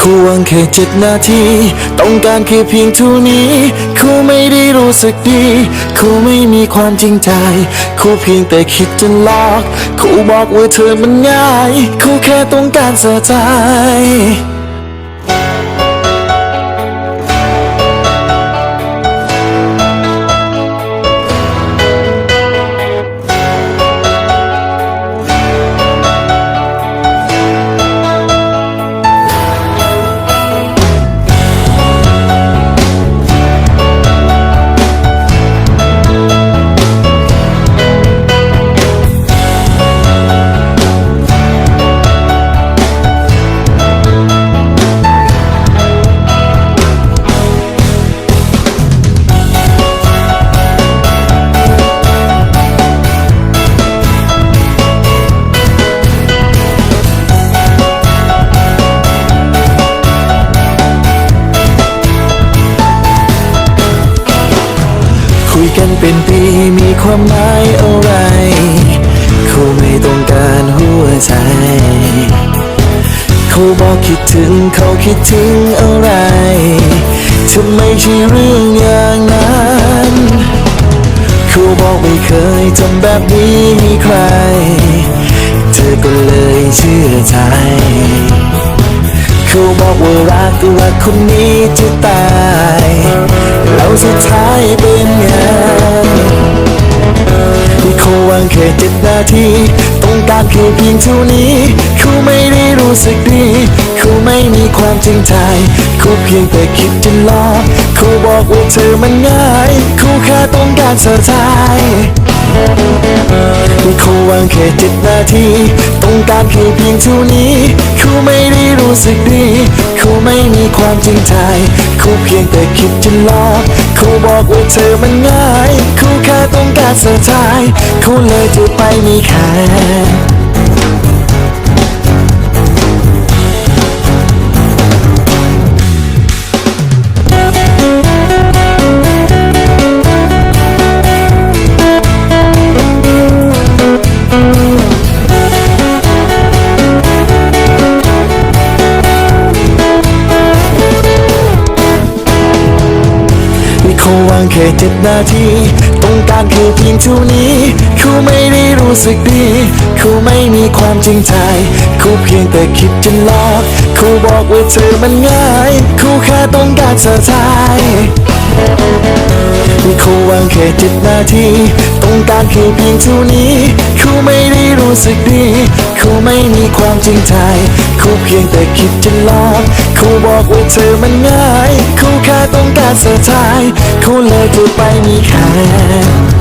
คู่วงแค่เจ็ดนาที ต้องการแค่เพียงเท่านี้ คู่ไม่ได้รู้สึกดี คู่ไม่มีความจริงใจ คู่เพียงแต่คิดจะหลอก คู่บอกว่าเธอมันง่าย คู่แค่ต้องการเสียใจ ยกันเป็นปีมีความหมายอะไรเขาไม่ต้องการหัวใจ เขาบอกคิดถึงเขาคิดถึงอะไรทำไมใช่เรื่องอย่างนั้นเขาบอกไม่เคยทำแบบนี้ให้ใคร เธอก็เลยเชื่อใจเขาบอกว่ารักรักคนนี้จะตาย สุดท้ายเป็นไงเขาวางแค่เจ็ดนาที ต้องการแค่เพียงเท่านี้เขาไม่ได้รู้สึกดีเขาไม่มีความจริงใจเขาเพียงแต่คิดจะหลอกเขาบอกว่าเธอมันง่ายเขาแค่ต้องการเสียใจเขาวางแค่เจ็ดนาที ต้องการแค่เพียงเท่านี้เขาไม่ได้ รู้สึกดีเขาไม่มีความจริงใจเขาเพียงแต่คิดจะหลอกเขาบอกว่าเธอมันง่ายเขาแค่ต้องการเสียใจเขาเลยจะไปมีแค่ แค่เจ็ดนาที ต้องการแค่เพียงเท่านี้ เขาไม่ได้รู้สึกดี เขาไม่มีความจริงใจ เขาเพียงแต่คิดจะหลอกเขาบอกว่าเธอมันง่ายเขาแค่ต้องการเสียใจเขาวางแค่เจ็ดนาที ต้องการแค่เพียงเท่านี้เขาไม่ได้รู้สึกดี เขาไม่มีความจริงใจ เขาเพียงแต่คิดจะหลอกเขาบอกว่าเธอมันง่ายเขาแค่ต้อง เสียใจเขาเลยจะไปมีแค่